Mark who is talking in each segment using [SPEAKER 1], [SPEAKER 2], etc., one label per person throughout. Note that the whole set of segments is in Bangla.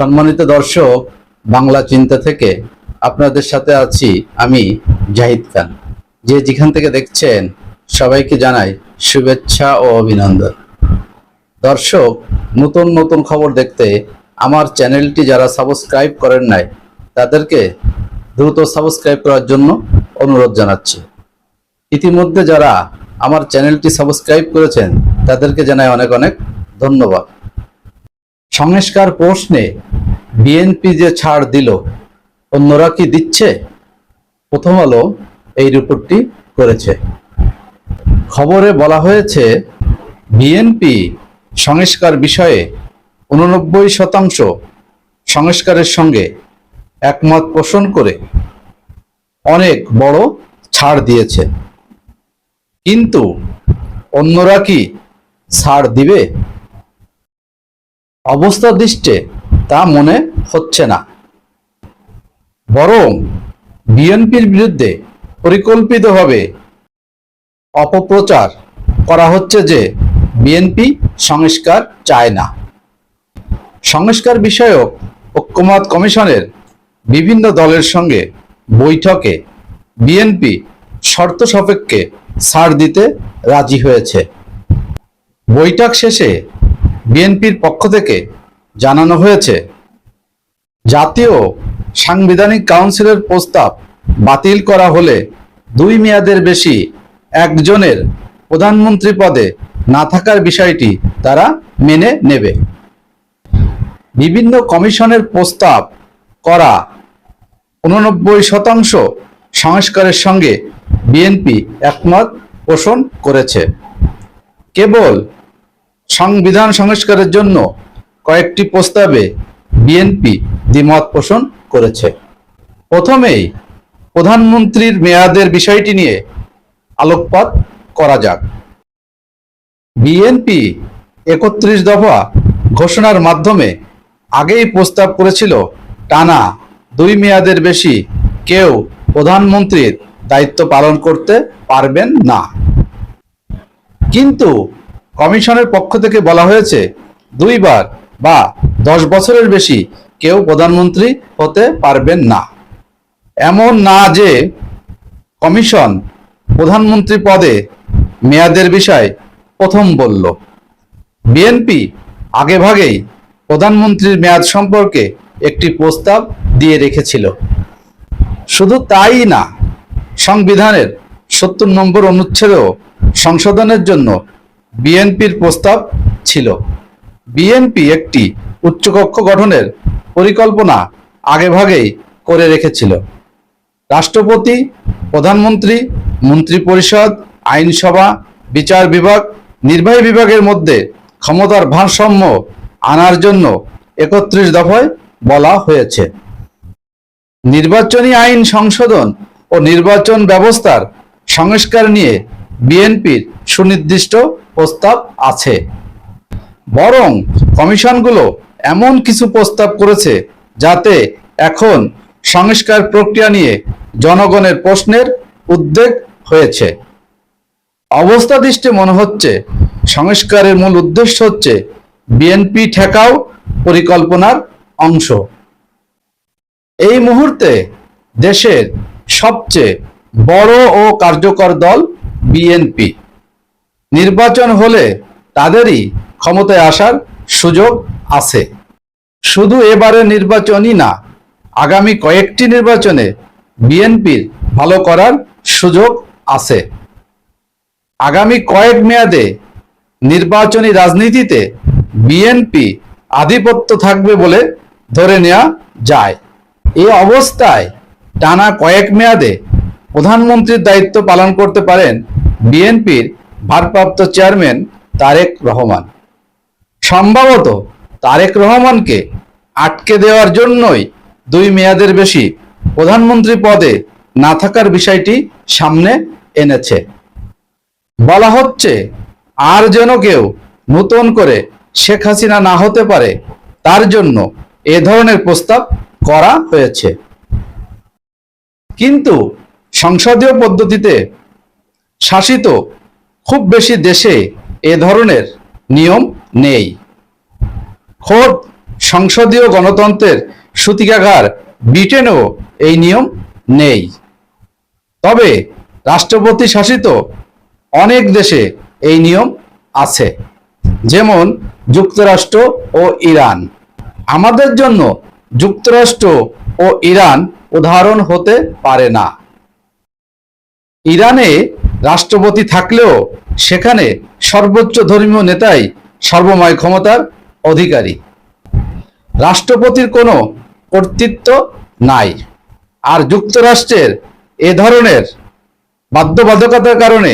[SPEAKER 1] সম্মানিত দর্শক, বাংলা চিন্তা থেকে আপনাদের সাথে আছি আমি জাহিদ খান। যে যেখান থেকে দেখছেন, সবাইকে জানাই শুভেচ্ছা ও অভিনন্দন। দর্শক, নতুন নতুন খবর দেখতে আমার চ্যানেলটি যারা সাবস্ক্রাইব করেন নাই, তাদেরকে দ্রুত সাবস্ক্রাইব করার জন্য অনুরোধ জানাচ্ছি। ইতিমধ্যে যারা আমার চ্যানেলটি সাবস্ক্রাইব করেছেন, তাদেরকে জানাই অনেক অনেক ধন্যবাদ। সংস্কার প্রশ্নে বিএনপি যে ছাড় দিল, অন্যরা কি দিচ্ছে? প্রথম আলো এই রিপোর্টটি করেছে। খবরে বলা হয়েছে, বিএনপি সংস্কার বিষয়ে উননব্বই শতাংশ সংস্কারের সঙ্গে একমত পোষণ করে অনেক বড় ছাড় দিয়েছে। কিন্তু অন্যরা কি ছাড় দিবে? অবস্থা দৃষ্টে, তা মনে হচ্ছে না। বরং বিএনপির বিরুদ্ধে পরিকল্পিতভাবে অপপ্রচার করা হচ্ছে যে বিএনপি সংস্কার চায় না। সংস্কার বিষয়ক ঐক্যমত কমিশনের বিভিন্ন দলের সঙ্গে বৈঠকে বিএনপি শর্ত সাপেক্ষে ছাড় দিতে রাজি হয়েছে। বৈঠক শেষে বিএনপির পক্ষ থেকে জানানো হয়েছে, জাতীয় সাংবিধানিক কাউন্সিলের প্রস্তাব বাতিল করা হলে দুই মেয়াদের বেশি একজনের প্রধানমন্ত্রী পদে না থাকার বিষয়টি তারা মেনে নেবে। বিভিন্ন কমিশনের প্রস্তাব করা উননব্বই শতাংশ সংস্কারের সঙ্গে বিএনপি একমত পোষণ করেছে। কেবল সংবিধান সংস্কারের জন্য কয়েকটি প্রস্তাবে বিএনপি দ্বিমত পোষণ করেছে। প্রথমেই প্রধানমন্ত্রীর মেয়াদের বিষয়টি নিয়ে আলোকপাত করা যাক। বিএনপি একত্রিশ দফা ঘোষণার মাধ্যমে আগেই প্রস্তাব করেছিল, টানা দুই মেয়াদের বেশি কেউ প্রধানমন্ত্রীর দায়িত্ব পালন করতে পারবেন না। কিন্তু কমিশনের পক্ষ থেকে বলা হয়েছে, দুইবার বা দশ বছরের বেশি কেউ প্রধানমন্ত্রী হতে পারবেন না। এমন না যে কমিশন প্রধানমন্ত্রী পদে মেয়াদের বিষয় প্রথম বলল। বিএনপি আগেভাগেই প্রধানমন্ত্রীর মেয়াদ সম্পর্কে একটি প্রস্তাব দিয়ে রেখেছিল। শুধু তাই না, সংবিধানের সত্তর নম্বর অনুচ্ছেদেও সংশোধনের জন্য বিএনপির প্রস্তাব ছিল। বিএনপি একটি উচ্চকক্ষ গঠনের পরিকল্পনা আগেভাগেই করে রেখেছিল। রাষ্ট্রপতি, প্রধানমন্ত্রী, মন্ত্রিপরিষদ, আইনসভা, বিচার বিভাগ, নির্বাহী বিভাগের মধ্যে ক্ষমতার ভারসাম্য আনার জন্য একত্রিশ দফায় বলা হয়েছে। নির্বাচনী আইন সংশোধন ও নির্বাচন ব্যবস্থার সংস্কার নিয়ে বিএনপির সুনির্দিষ্ট প্রস্তাব আছে। বরং কমিশনগুলো এমন কিছু প্রস্তাব করেছে যাতে এখন সংস্কার প্রক্রিয়া নিয়ে জনগণের প্রশ্নের উদ্বেগ হয়েছে। অবস্থা দৃষ্টি মনে হচ্ছে, সংস্কারের মূল উদ্দেশ্য হচ্ছে বিএনপি ঠেকাও পরিকল্পনার অংশ। এই মুহূর্তে দেশের সবচেয়ে বড় ও কার্যকর দল বিএনপি। নির্বাচন হলে তাদেরই ক্ষমতায় আসার সুযোগ আছে। শুধু এবারে নির্বাচনই না, আগামী কয়েকটি নির্বাচনে বিএনপির ভালো করার সুযোগ আছে। আগামী কয়েক মেয়াদে নির্বাচনী রাজনীতিতে বিএনপি আধিপত্য থাকবে বলে ধরে নেওয়া যায়। এই অবস্থায় টানা কয়েক মেয়াদে প্রধানমন্ত্রীর দায়িত্ব পালন করতে পারেন বিএনপির ভারপ্রাপ্ত চেয়ারম্যান তারেক রহমান। সম্ভবত তারেক রহমানকে আটকে দেওয়ার জন্যই দুই মেয়াদের বেশি প্রধানমন্ত্রী পদে না থাকার বিষয়টি সামনে এনেছে। বলা হচ্ছে, আর যেন কেউ নতুন করে শেখ হাসিনা না হতে পারে, তার জন্য এ ধরনের প্রস্তাব করা হয়েছে। কিন্তু সংসদীয় পদ্ধতিতে শাসিত খুব বেশি দেশে এ ধরনের নিয়ম নেই। খোদ সংসদীয় গণতন্ত্রের সূতিকাগার ব্রিটেনেও এই নিয়ম নেই। তবে রাষ্ট্রপতি শাসিত অনেক দেশে এই নিয়ম আছে, যেমন যুক্তরাষ্ট্র ও ইরান। আমাদের জন্য যুক্তরাষ্ট্র ও ইরান উদাহরণ হতে পারে না। ইরানে রাষ্ট্রপতি থাকলেও সেখানে সর্বোচ্চ ধর্মীয় নেতাই সর্বময় ক্ষমতার অধিকারী। রাষ্ট্রপতির কোনো কর্তৃত্ব নাই। আর যুক্তরাষ্ট্রের এ ধরনের বাধ্যবাধকতার কারণে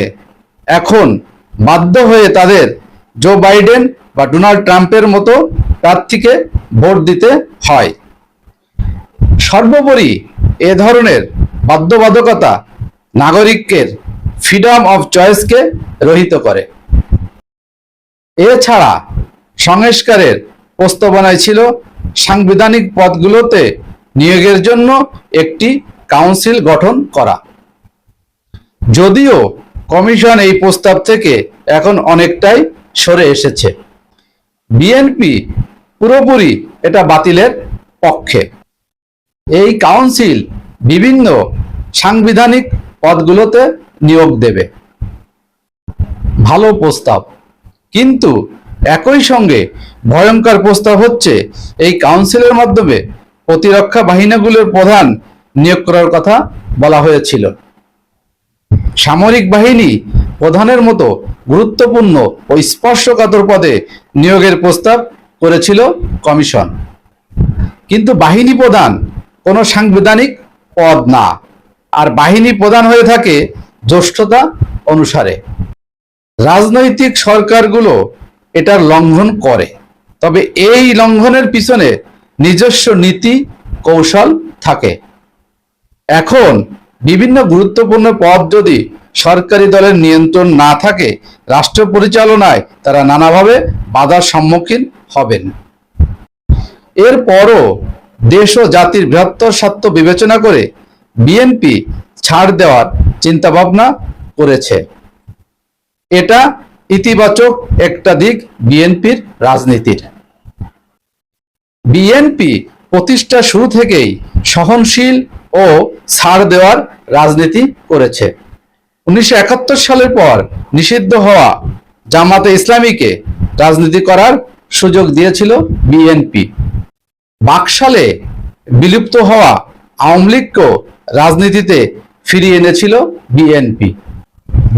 [SPEAKER 1] এখন বাধ্য হয়ে তাদের জো বাইডেন বা ডোনাল্ড ট্রাম্পের মতো প্রার্থীকে ভোট দিতে হয়। সর্বোপরি এ ধরনের বাধ্যবাধকতা নাগরিকের ফ্রিডম অফ চয়েসকে রহিত করে। এছাড়া সংস্কারের প্রস্তাবনায় ছিল সাংবিধানিক পদগুলোতে নিয়োগের জন্য একটি কাউন্সিল গঠন করা। যদিও কমিশন এই প্রস্তাব থেকে এখন অনেকটাই সরে এসেছে। বিএনপি পুরোপুরি এটা বাতিলের পক্ষে। এই কাউন্সিল বিভিন্ন সাংবিধানিক পদগুলোতে নিয়োগ দেবে। ভালো প্রস্তাব। কিন্তু একই সঙ্গে ভয়ঙ্কর প্রস্তাব হচ্ছে, এই কাউন্সিলের মাধ্যমে প্রতিরক্ষা বাহিনীগুলোর প্রধান নিয়োগ করার কথা বলা হয়েছিল। সামরিক বাহিনী প্রধানের মতো গুরুত্বপূর্ণ ও স্পর্শকাতর পদে নিয়োগের প্রস্তাব করেছিল কমিশন। কিন্তু বাহিনী প্রধান কোনো সাংবিধানিক পদ না। আর বাহিনী প্রধান হয়ে থাকে জ্যেষ্ঠতা অনুসারে। রাজনৈতিক সরকারগুলো এটার লঙ্ঘন করে, তবে এই লঙ্ঘনের পিছনে নিজস্ব নীতি, কৌশল থাকে। এখন বিভিন্ন গুরুত্বপূর্ণ পদ যদি সরকারি দলের নিয়ন্ত্রণ না থাকে, রাষ্ট্র পরিচালনায় তারা নানাভাবে বাধার সম্মুখীন হবেন। এরপরও দেশ ও জাতির বৃহত্তর স্বার্থ বিবেচনা করে বিএনপি ছাড় দেওয়ার চিন্তাভাবনা করেছে। এটা ইতিবাচক একটা দিক বিএনপির রাজনীতির। বিএনপি প্রতিষ্ঠা শুরু থেকেই সহনশীল ও ছাড় দেওয়ার রাজনীতি করেছে। উনিশশো একাত্তর সালের পর নিষিদ্ধ হওয়া জামাতে ইসলামীকে রাজনীতি করার সুযোগ দিয়েছিল বিএনপি। বাকশালে বিলুপ্ত হওয়া আওয়ামী লীগকেও রাজনীতিতে ফিরিয়ে এনেছিল বিএনপি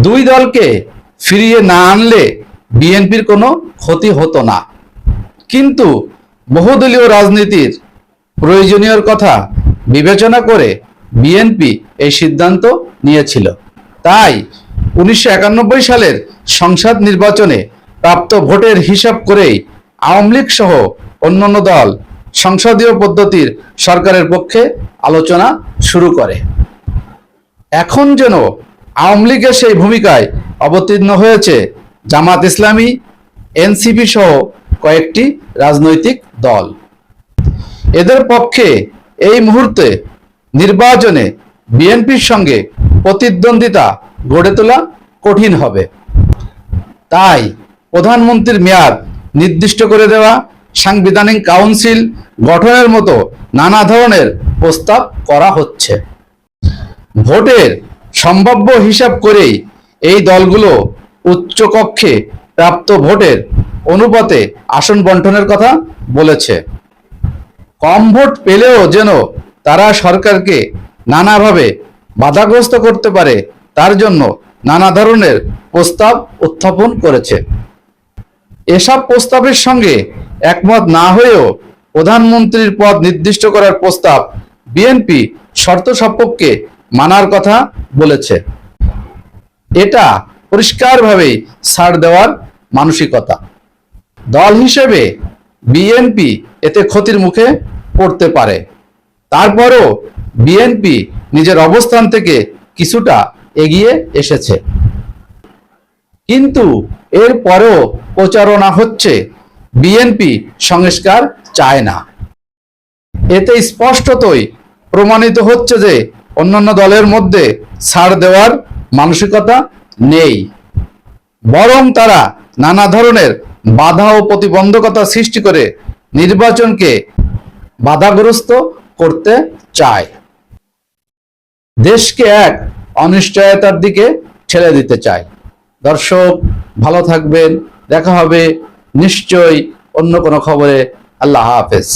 [SPEAKER 1] দুই দলকে ফিরিয়ে না আনলে বিএনপির কোনো ক্ষতি হতো না। কিন্তু বহুদলীয় রাজনীতির প্রয়োজনীয়র কথা বিবেচনা করে বিএনপি এই সিদ্ধান্ত নিয়েছিল। তাই উনিশশো একানব্বই সালের সংসদ নির্বাচনে প্রাপ্ত ভোটের হিসাব করেই আওয়ামী লীগ সহ অন্যান্য দল সংসদীয় পদ্ধতির সরকারের পক্ষে আলোচনা শুরু করে। এখন যেন আওয়ামী লীগের সেই ভূমিকায় অবতীর্ণ হয়েছে জামাত ইসলামী, এনসিপি সহ কয়েকটি রাজনৈতিক দল। এদের পক্ষে এই মুহূর্তে নির্বাচনে বিএনপির সঙ্গে প্রতিদ্বন্দ্বিতা গড়ে তোলা কঠিন হবে। তাই প্রধানমন্ত্রীর মেয়াদ নির্দিষ্ট করে দেওয়া, সাংবিধানিক কাউন্সিল গঠনের মতো নানা ধরনের প্রস্তাব করা হচ্ছে। ভোটের সম্ভাব্য হিসাব করেই এই দলগুলো উচ্চকক্ষে প্রাপ্ত ভোটের অনুপাতে আসন বন্টনের কথা বলেছে। কম ভোট পেলেও যেন তারা সরকারকে নানাভাবে বাধাগ্রস্ত করতে পারে, তার জন্য নানা ধরনের প্রস্তাব উত্থাপন করেছে। এসব প্রস্তাবের সঙ্গে একমত না হয়েও প্রধানমন্ত্রীর পদ নির্দিষ্ট করার প্রস্তাব বিএনপি শর্ত সাপেক্ষে মানার কথা বলেছে। এটা পরিষ্কারভাবেই ছাড় দেওয়ার মানসিকতা। দল হিসেবে বিএনপি এতে ক্ষতির মুখে পড়তে পারে। তারপরও বিএনপি নিজের অবস্থান থেকে কিছুটা এগিয়ে এসেছে। কিন্তু এর পরেও প্রচারণা হচ্ছে, বিএনপি সংস্কার চায় না। এতে স্পষ্টতই প্রমাণিত হচ্ছে যে অন্যান্য দলের মধ্যে ছাড় দেওয়ার মানসিকতা নেই। বরং তারা নানা ধরনের বাধা ও প্রতিবন্ধকতা সৃষ্টি করে নির্বাচনকে বাধাগ্রস্ত করতে চায়। দেশকে এক অনিশ্চয়তার দিকে ঠেলে দিতে চায়। দর্শক, ভালো থাকবেন। দেখা হবে নিশ্চয়ই অন্য কোনো খবরে। আল্লাহ হাফেজ।